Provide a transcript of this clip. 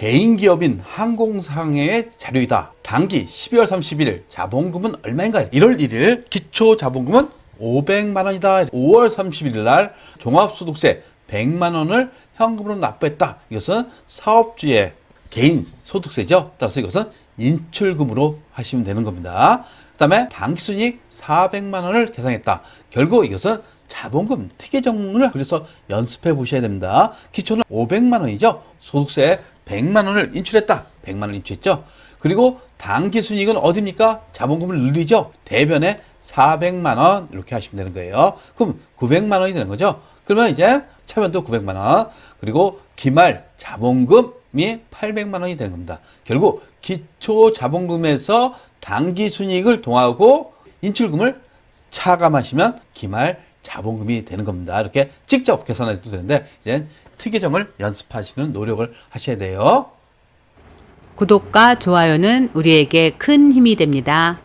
개인 기업인 항공상의 자료이다. 단기 12월 31일 자본금은 얼마인가? 1월 1일 기초 자본금은 500만 원이다. 5월 31일 날 종합소득세 100만 원을 현금으로 납부했다. 이것은 사업주의 개인 소득세죠. 따라서 이것은 인출금으로 하시면 되는 겁니다. 그 다음에 당기순이익 400만 원을 계산했다. 결국 이것은 자본금 특례정을 그래서 연습해 보셔야 됩니다. 기초는 500만 원이죠. 소득세 100만 원을 인출했다. 100만 원 인출했죠. 그리고 당기 순이익은 어디입니까? 자본금을 늘리죠. 대변에 400만 원 이렇게 하시면 되는 거예요. 그럼 900만 원이 되는 거죠. 그러면 이제 차변도 900만 원 그리고 기말 자본금이 800만 원이 되는 겁니다. 결국 기초 자본금에서 당기 순이익을 동하고 인출금을 차감하시면 기말 자본금이 되는 겁니다. 이렇게 직접 계산해도 되는데 이제 특이점을 연습하시는 노력을 하셔야 돼요. 구독과 좋아요는 우리에게 큰 힘이 됩니다.